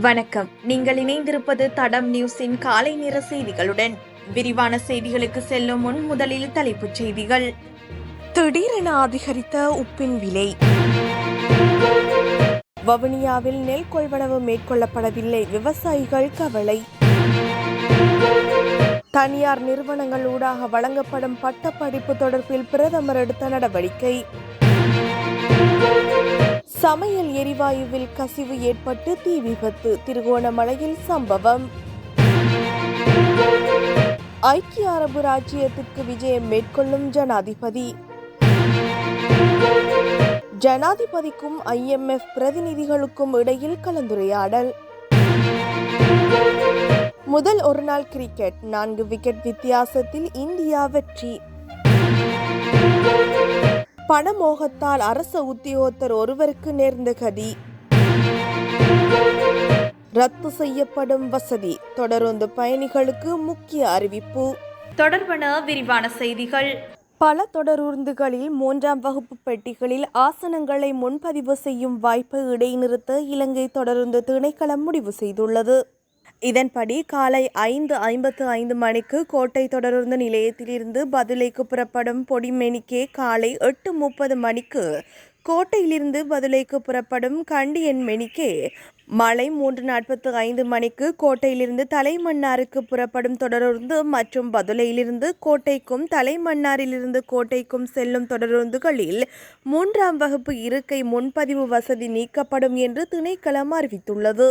வணக்கம். நீங்கள் இணைந்திருப்பது தடம் நியூஸின் காலை நேர செய்திகளுடன். விரிவான செய்திகளுக்கு செல்லும் முன் முதலில் தலைப்புச் செய்திகள். திடீரென அதிகரித்த உப்பின் விலை. வவுனியாவில் நெல் கொள்வனவு மேற்கொள்ளப்படவில்லை. விவசாயிகள் கவலை. தனியார் நிறுவனங்கள் ஊடாக வழங்கப்படும் பட்டப்படிப்பு தொடர்பில் பிரதமர் எடுத்த நடவடிக்கை. சமையல் எரிவாயுவில் கசிவு ஏற்பட்டு தீ விபத்து. திருகோணமலையில் சம்பவம். ஐக்கிய அரபு ராச்சியத்திற்கு விஜயம் மேற்கொள்ளும் ஜனாதிபதி. ஜனாதிபதிக்கும் ஐஎம்எஃப் பிரதிநிதிகளுக்கும் இடையில் கலந்துரையாடல். முதல் ஒருநாள் கிரிக்கெட். நான்கு விக்கெட் வித்தியாசத்தில் இந்தியா வெற்றி. பணமோகத்தால் அரச உத்தியோகத்தர் ஒருவருக்கு நேர்ந்த கதி. ரத்து செய்யப்படும் வசதி. தொடருந்து பயணிகளுக்கு முக்கிய அறிவிப்பு. தொடர்பான விரிவான செய்திகள். பல தொடரூர்ந்துகளில் மூன்றாம் வகுப்பு பெட்டிகளில் ஆசனங்களை முன்பதிவு செய்யும் வாய்ப்பை இடைநிறுத்த இலங்கை தொடருந்து திணைக்களம் முடிவு செய்துள்ளது. இதன்படி காலை ஐந்து ஐம்பத்து ஐந்து மணிக்கு கோட்டை தொடருந்து நிலையத்திலிருந்து பதிலைக்கு புறப்படும் பொடிமெனிக்கே காலை எட்டு முப்பது மணிக்கு கோட்டையிலிருந்து பதிலைக்கு புறப்படும் கண்டியன் மெனிக்கே மாலை மூன்று நாற்பத்து ஐந்து மணிக்கு கோட்டையிலிருந்து தலைமன்னாருக்கு புறப்படும் தொடருந்து மற்றும் பதுளையிலிருந்து கோட்டைக்கும் தலைமன்னாரிலிருந்து கோட்டைக்கும் செல்லும் தொடருந்துகளில் மூன்றாம் வகுப்பு இருக்கை முன்பதிவு வசதி நீக்கப்படும் என்று திணைக்களம் அறிவித்துள்ளது.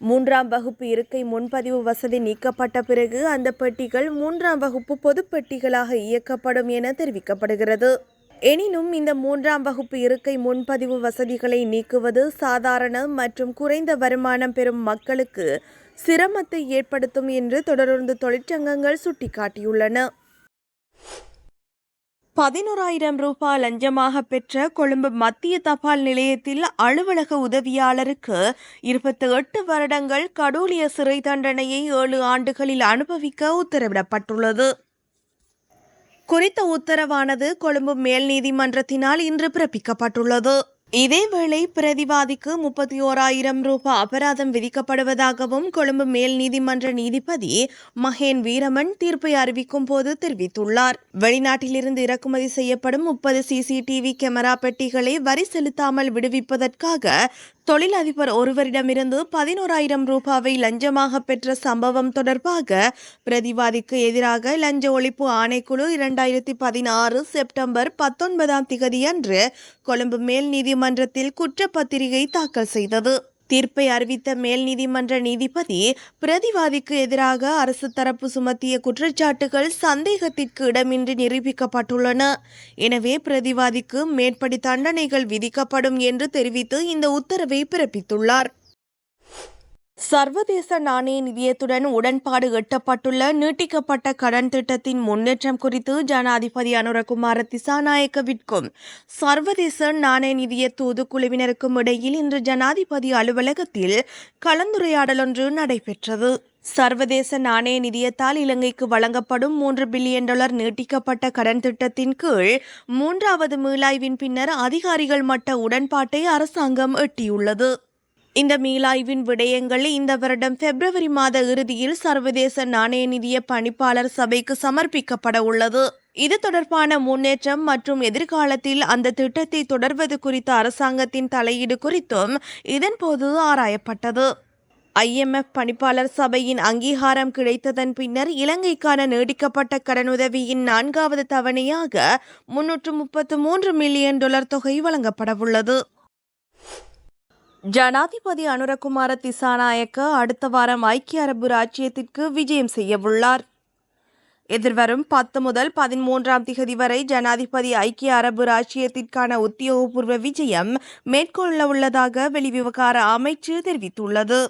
மூன்றாம் வகுப்பு இருக்கை முன்பதிவு வசதி நீக்கப்பட்ட பிறகு அந்த பெட்டிகள் மூன்றாம் வகுப்பு பொது பெட்டிகளாக இயக்கப்படும் என தெரிவிக்கப்படுகிறது. எனினும் இந்த மூன்றாம் வகுப்பு இருக்கை முன்பதிவு வசதிகளை நீக்குவது சாதாரண மற்றும் குறைந்த வருமானம் பெறும் மக்களுக்கு சிரமத்தை ஏற்படுத்தும் என்று தொடர்ந்து தொழிற்சங்கங்கள் சுட்டிக்காட்டியுள்ளன. பதினோராயிரம் ரூபாய் லஞ்சமாக பெற்ற கொழும்பு மத்திய தபால் நிலையத்தில் அலுவலக உதவியாளருக்கு இருபத்தி எட்டு வருடங்கள் கடூலிய சிறை தண்டனையை ஏழு ஆண்டுகளில் அனுபவிக்க உத்தரவிடப்பட்டுள்ளது. குறித்த உத்தரவானது கொழும்பு மேல் நீதிமன்றத்தினால் இன்று பிறப்பிக்கப்பட்டுள்ளது. இதேவேளை பிரதிவாதிக்கு முப்பத்தி ஓராயிரம் ரூபாய் அபராதம் விதிக்கப்படுவதாகவும் கொழும்பு மேல் நீதிமன்ற நீதிபதி மகேன் வீரமன் தீர்ப்பை அறிவிக்கும் போது தெரிவித்துள்ளார். வெளிநாட்டிலிருந்து இறக்குமதி செய்யப்படும் முப்பது சிசிடிவி கேமரா பெட்டிகளை வரி செலுத்தாமல் விடுவிப்பதற்காக தொழிலதிபர் ஒருவரிடமிருந்து பதினோராயிரம் ரூபாவை லஞ்சமாக பெற்ற சம்பவம் தொடர்பாக பிரதிவாதிக்கு எதிராக லஞ்ச ஒழிப்பு ஆணைக்குழு இரண்டாயிரத்தி பதினாறு செப்டம்பர் பத்தொன்பதாம் திகதியன்று கொழும்பு மேல் நீதிமன்றத்தில் குற்றப்பத்திரிகை தாக்கல் செய்தது. தீர்ப்பை அறிவித்த மேல் நீதிமன்ற நீதிபதி பிரதிவாதிக்கு எதிராக அரசு தரப்பு சுமத்திய குற்றச்சாட்டுகள் சந்தேகத்திற்கு இடமின்றி நிரூபிக்கப்பட்டுள்ளன. எனவே பிரதிவாதிக்கு மேற்படி தண்டனைகள் விதிக்கப்படும் என்று தெரிவித்து இந்த உத்தரவை பிறப்பித்துள்ளார். சர்வதேச நாணய நிதியத்துடன் உடன்பாடு எட்டப்பட்டுள்ள நீட்டிக்கப்பட்ட கடன் திட்டத்தின் முன்னேற்றம் குறித்து ஜனாதிபதி அனுரகுமார திசாநாயக்கவிற்கும் சர்வதேச நாணய நிதிய தூதுக்குழுவினருக்கும் இடையில் இன்று ஜனாதிபதி அலுவலகத்தில் கலந்துரையாடல் ஒன்று நடைபெற்றது. சர்வதேச நாணய நிதியத்தால் இலங்கைக்கு வழங்கப்படும் மூன்று பில்லியன் டாலர் நீட்டிக்கப்பட்ட கடன் திட்டத்தின் கீழ் மூன்றாவது மீளாய்வின் பின்னர் அதிகாரிகள் மட்ட உடன்பாட்டை அரசாங்கம் எட்டியுள்ளது. இந்த மீளாய்வின் விடயங்களை இந்த வருடம் பிப்ரவரி மாத இறுதியில் சர்வதேச நாணய நிதிய பணிப்பாளர் சபைக்கு சமர்ப்பிக்கப்பட உள்ளது. இது தொடர்பான முன்னேற்றம் மற்றும் எதிர்காலத்தில் அந்த திட்டத்தை தொடர்வது குறித்த அரசாங்கத்தின் தலையீடு குறித்தும் இதன்போது ஆராயப்பட்டது. ஐஎம்எஃப் பணிப்பாளர் சபையின் அங்கீகாரம் கிடைத்ததன் பின்னர் இலங்கைக்கான நீடிக்கப்பட்ட கடனுதவியின் நான்காவது தவணையாக முன்னூற்று முப்பத்து மூன்று மில்லியன் டாலர் தொகை வழங்கப்படவுள்ளது ஜனாதிபதி அனுரகுமார திசாநாயக்க அடுத்த வாரம் ஐக்கிய அரபு ராச்சியத்திற்கு விஜயம் செய்யவுள்ளார். எதிர்வரும் பத்து முதல் பதிமூன்றாம் திகதி வரை ஜனாதிபதி ஐக்கிய அரபு ராச்சியத்திற்கான உத்தியோகபூர்வ விஜயம் மேற்கொள்ள உள்ளதாக வெளிவிவகார அமைச்சு தெரிவித்துள்ளது.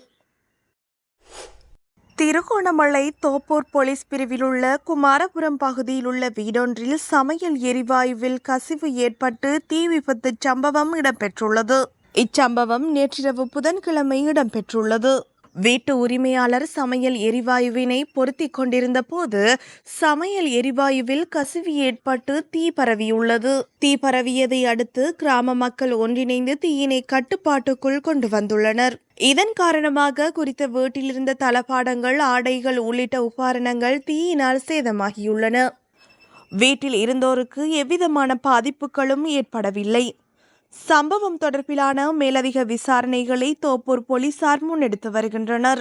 திருகோணமலை தோப்பூர் போலீஸ் பிரிவில் உள்ள குமாரபுரம் பகுதியில் உள்ள வீடொன்றில் சமையல் எரிவாயுவில் கசிவு ஏற்பட்டு தீ விபத்து சம்பவம் இடம்பெற்றுள்ளது. இச்சம்பவம் நேற்றிரவு புதன்கிழமை இடம்பெற்றுள்ளது. வீட்டு உரிமையாளர் சமையல் எரிவாயுவினை பொருத்திக் கொண்டிருந்த போது சமையல் எரிவாயுவில் கசிவு ஏற்பட்டு தீ பரவியுள்ளது. தீ பரவியதை அடுத்து கிராம மக்கள் ஒன்றிணைந்து தீயினை கட்டுப்பாட்டுக்குள் கொண்டு வந்துள்ளனர். இதன் காரணமாக குறித்த வீட்டில் இருந்த தளபாடங்கள் ஆடைகள் உள்ளிட்ட உபகரணங்கள் தீயினால் சேதமாகியுள்ளன. வீட்டில் இருந்தோருக்கு எவ்விதமான பாதிப்புகளும் ஏற்படவில்லை. சம்பவம் தொடர்பிலான மேலதிக விசாரணைகளை தோப்பூர் போலீசார் முன்னெடுத்து வருகின்றனர்.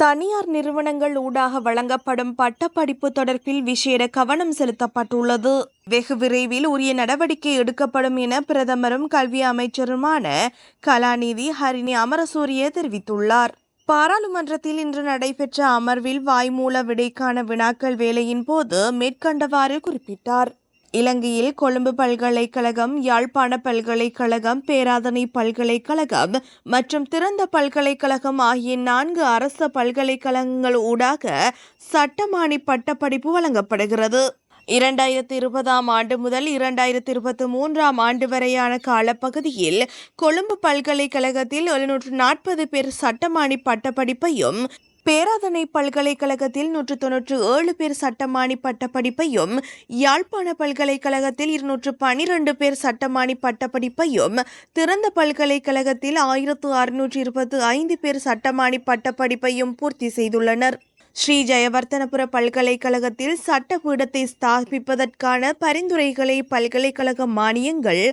தனியார் நிறுவனங்கள் ஊடாக வழங்கப்படும் பட்டப்படிப்பு தொடர்பில் விசேட கவனம் செலுத்தப்பட்டுள்ளது. வெகு விரைவில் உரிய நடவடிக்கை எடுக்கப்படும் என பிரதமரும் கல்வி அமைச்சருமான கலாநிதி ஹரிணி அமரசூரிய தெரிவித்துள்ளார். பாராளுமன்றத்தில் இன்று நடைபெற்ற அமர்வில் வாய்மூல விடைக்கான வினாக்கள் வேலையின் போது மேற்கண்டவாறு குறிப்பிட்டார். இலங்கையில் கொழும்பு பல்கலைக்கழகம் யாழ்ப்பாண பல்கலைக்கழகம் பேராதனை பல்கலைக்கழகம் மற்றும் திறந்த பல்கலைக்கழகம் ஆகிய நான்கு அரச பல்கலைக்கழகங்கள் ஊடாக சட்டமானி பட்டப்படிப்பு வழங்கப்படுகிறது. இரண்டாயிரத்தி இருபதாம் ஆண்டு முதல் இரண்டாயிரத்தி இருபத்தி மூன்றாம் ஆண்டு வரையான காலப்பகுதியில் கொழும்பு பல்கலைக்கழகத்தில் எழுநூற்று நாற்பது பேர் சட்டமானி பட்டப்படிப்பையும் பேராதனை பல்கலைக்கழகத்தில் நூற்று தொன்னூற்று ஏழு பேர் சட்டமானி பட்டப்படிப்பையும் யாழ்ப்பாண பல்கலைக்கழகத்தில் இருநூற்று பனிரெண்டு பேர் சட்டமானி பட்டப்படிப்பையும் திறந்த பல்கலைக்கழகத்தில் ஆயிரத்து அறுநூற்று இருபத்து ஐந்து பேர் சட்டமானி பட்டப்படிப்பையும் பூர்த்தி செய்துள்ளனர். ஸ்ரீ ஜெயவர்த்தனபுர பல்கலைக்கழகத்தில் சட்டப்பீடத்தை ஸ்தாபிப்பதற்கான பரிந்துரைகளை பல்கலைக்கழக மானியங்கள்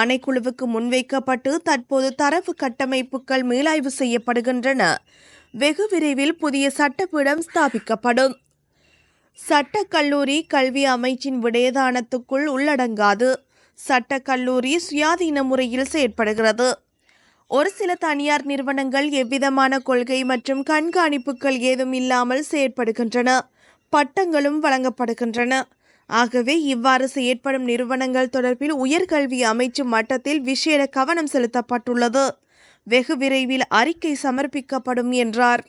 ஆணைக்குழுவுக்கு முன்வைக்கப்பட்டு தற்போது தரவு கட்டமைப்புகள் மீளாய்வு செய்யப்படுகின்றன. வெகு விரைவில் புதிய சட்டப்பீடம் ஸ்தாபிக்கப்படும். சட்டக்கல்லூரி கல்வி அமைச்சின் விடயதானத்துக்குள் உள்ளடங்காது. சட்டக்கல்லூரி சுயாதீன முறையில் செயற்படுகிறது. ஒரு சில தனியார் நிறுவனங்கள் எவ்விதமான கொள்கை மற்றும் கண்காணிப்புகள் ஏதும் இல்லாமல் செயற்படுகின்றன. பட்டங்களும் வழங்கப்படுகின்றன. ஆகவே இவ்வாறு செயற்படும் நிறுவனங்கள் தொடர்பில் உயர்கல்வி அமைச்சு மட்டத்தில் விசேட கவனம் செலுத்தப்பட்டுள்ளது. வெகு விரைவில் அறிக்கை சமர்ப்பிக்கப்படும் என்றார்.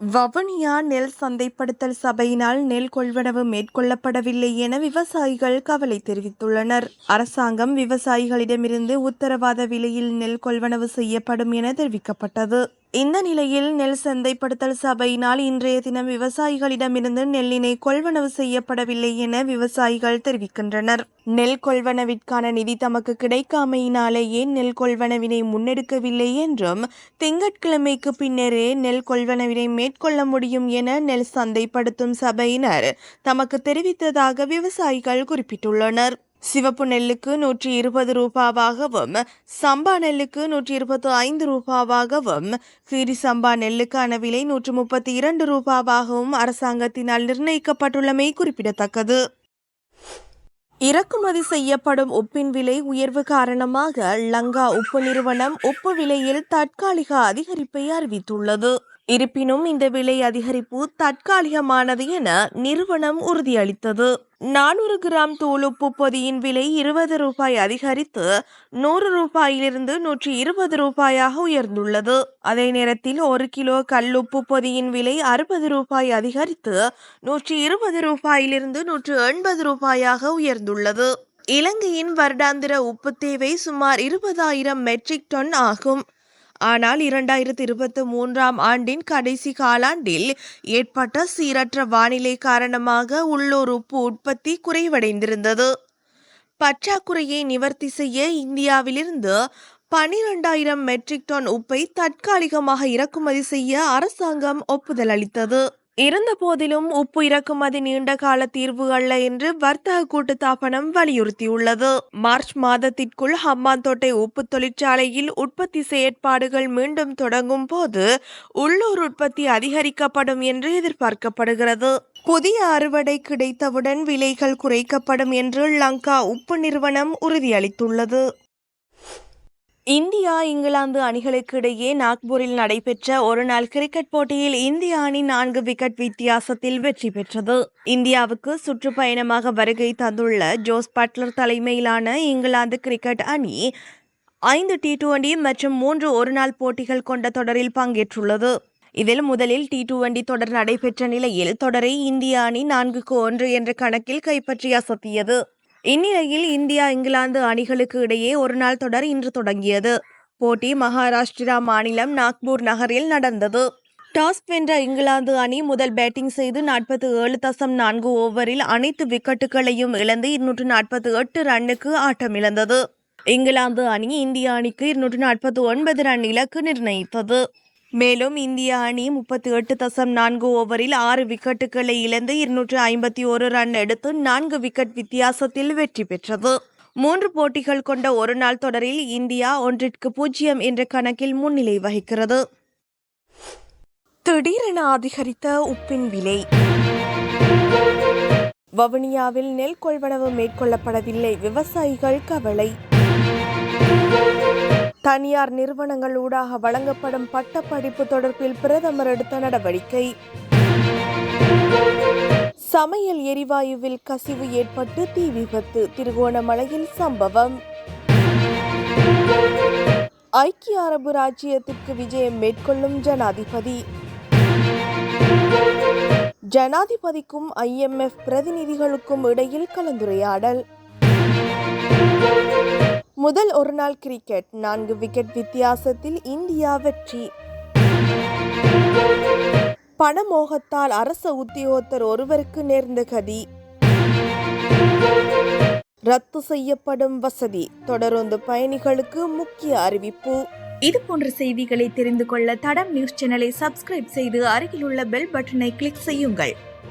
வவுனியா நெல் சந்தைப்படுத்தல் சபையினால் நெல் கொள்வனவு மேற்கொள்ளப்படவில்லை என விவசாயிகள் கவலை தெரிவித்துள்ளனர். அரசாங்கம் விவசாயிகளிடமிருந்து உத்தரவாத விலையில் நெல் கொள்வனவு செய்யப்படும் என தெரிவிக்கப்பட்டது. இந்த நிலையில் நெல் சந்தைப்படுத்தல் சபையினால் இன்றைய தினம் விவசாயிகளிடமிருந்து நெல்லினை கொள்வனவு செய்யப்படவில்லை என விவசாயிகள் தெரிவிக்கின்றனர். நெல் கொள்வனவிற்கான நிதி தமக்கு கிடைக்காமையினாலேயே நெல் கொள்வனவினை முன்னெடுக்கவில்லை என்றும் திங்கட்கிழமைக்கு பின்னரே நெல் கொள்வனவினை மேற்கொள்ள முடியும் என நெல் சந்தைப்படுத்தும் சபையினர் தமக்கு தெரிவித்ததாக விவசாயிகள் குறிப்பிட்டுள்ளனர். சிவப்பு நெல்லுக்கு நூற்றி இருபது ரூபாவாகவும் சம்பா நெல்லுக்கு நூற்றி இருபத்தி ஐந்து ரூபாவாகவும் கீரி சம்பா நெல்லுக்கான விலை நூற்று முப்பத்தி இரண்டு ரூபாவாகவும் அரசாங்கத்தினால் நிர்ணயிக்கப்பட்டுள்ளமை குறிப்பிடத்தக்கது. இறக்குமதி செய்யப்படும் உப்பின் விலை உயர்வு காரணமாக லங்கா உப்பு நிறுவனம் உப்பு விலையில் தற்காலிக அதிகரிப்பை அறிவித்துள்ளது. இருப்பினும் இந்த விலை அதிகரிப்பு தற்காலிகமானது என நிறுவனம் உறுதியளித்தது. நானூறு கிராம் தூள் உப்பு பொதியின் விலை இருபது ரூபாய் அதிகரித்து நூறு ரூபாயிலிருந்து நூற்றி இருபது ரூபாயாக உயர்ந்துள்ளது. அதே நேரத்தில் ஒரு கிலோ கல்லுப்பு பொதியின் விலை அறுபது ரூபாய் அதிகரித்து நூற்றி இருபது ரூபாயிலிருந்து நூற்று எண்பது ரூபாயாக உயர்ந்துள்ளது. இலங்கையின் வருடாந்திர உப்பு தேவை சுமார் இருபதாயிரம் மெட்ரிக் டன் ஆகும். ஆனால் இரண்டாயிரத்தி இருபத்தி மூன்றாம் ஆண்டின் கடைசி காலாண்டில் ஏற்பட்ட சீரற்ற வானிலை காரணமாக உள்ளூர் உப்பு உற்பத்தி குறைவடைந்திருந்தது. பற்றாக்குறையை நிவர்த்தி செய்ய இந்தியாவிலிருந்து பனிரெண்டாயிரம் மெட்ரிக் டன் உப்பை தற்காலிகமாக இறக்குமதி செய்ய அரசாங்கம் ஒப்புதல் அளித்தது. இருந்தபோதிலும் உப்பு இறக்குமதி நீண்ட கால தீர்வு அல்ல என்று வர்த்தக கூட்டுத்தாபனம் வலியுறுத்தியுள்ளது. மார்ச் மாதத்திற்குள் ஹம்மாந்தோட்டை உப்பு தொழிற்சாலையில் உற்பத்தி செயற்பாடுகள் மீண்டும் தொடங்கும் போது உள்ளூர் உற்பத்தி அதிகரிக்கப்படும் என்று எதிர்பார்க்கப்படுகிறது. புதிய அறுவடை கிடைத்தவுடன் விலைகள் குறைக்கப்படும் என்று லங்கா உப்பு நிறுவனம் உறுதியளித்துள்ளது. இந்தியா இங்கிலாந்து அணிகளுக்கு இடையே நாக்பூரில் நடைபெற்ற ஒருநாள் கிரிக்கெட் போட்டியில் இந்திய அணி நான்கு விக்கெட் வித்தியாசத்தில் வெற்றி பெற்றது. இந்தியாவுக்கு சுற்றுப்பயணமாக வருகை தந்துள்ள ஜோஸ் பட்லர் தலைமையிலான இங்கிலாந்து கிரிக்கெட் அணி ஐந்து டி டுவெண்டி மற்றும் மூன்று ஒருநாள் போட்டிகள் கொண்ட தொடரில் பங்கேற்றுள்ளது. இதில் முதலில் டி டுவெண்டி தொடர் நடைபெற்ற நிலையில் தொடரை இந்திய அணி நான்குக்கு ஒன்று என்ற கணக்கில் கைப்பற்றி அசத்தியது. இந்நிலையில் இந்தியா இங்கிலாந்து அணிகளுக்கு இடையே ஒருநாள் தொடர் இன்று தொடங்கியது. போட்டி மகாராஷ்டிரா மாநிலம் நாக்பூர் நகரில் நடந்தது. டாஸ் வென்ற இங்கிலாந்து அணி முதல் பேட்டிங் செய்து நாற்பத்தி ஏழு தசம் நான்கு ஓவரில் அனைத்து விக்கெட்டுகளையும் இழந்து இருநூற்று நாற்பத்தி எட்டு ரன்னுக்கு ஆட்டமிழந்தது. இங்கிலாந்து அணி இந்திய அணிக்கு இருநூற்று நாற்பத்தி ஒன்பது ரன் இலக்கு நிர்ணயித்தது. மேலும் இந்திய அணி முப்பத்தி எட்டு தசம் நான்கு ஓவரில் ஆறு விக்கெட்டுகளை இழந்து இருநூற்று ஐம்பத்தி ஒரு ரன் எடுத்து நான்கு விக்கெட் வித்தியாசத்தில் வெற்றி பெற்றது. மூன்று போட்டிகள் கொண்ட ஒருநாள் தொடரில் இந்தியா ஒன்றிற்கு பூஜ்ஜியம் என்ற கணக்கில் முன்னிலை வகிக்கிறது. திடீரென அதிகரித்த உப்பின் விலை. வவுனியாவில் நெல் கொள்வனவு மேற்கொள்ளப்படவில்லை. விவசாயிகள் கவலை. தனியார் நிறுவனங்கள் ஊடாக வழங்கப்படும் பட்டப்படிப்பு தொடர்பில் பிரதமர் எடுத்த நடவடிக்கை. சமையல் எரிவாயுவில் கசிவு ஏற்பட்டு தீ விபத்து திருகோணமலையில் சம்பவம். ஐக்கிய அரபு ராஜ்யத்திற்கு விஜயம் மேற்கொள்ளும் ஜனாதிபதி. ஜனாதிபதிக்கும் ஐஎம்எஃப் பிரதிநிதிகளுக்கும் இடையில் கலந்துரையாடல். முதல் ஒருநாள் கிரிக்கெட் நான்கு விக்கெட் வித்தியாசத்தில் இந்தியா வெற்றி. பணமோகத்தால் அரச உத்தியோகத்தர் ஒருவருக்கு நேர்ந்த கதி. ரத்து செய்யப்படும் வசதி தொடர்ந்து பயணிகளுக்கு முக்கிய அறிவிப்பு. இது போன்ற செய்திகளை தெரிந்து கொள்ள தடம் நியூஸ் சேனலை சப்ஸ்கிரைப் செய்து அருகில் உள்ள பெல் பட்டனை கிளிக் செய்யுங்கள்.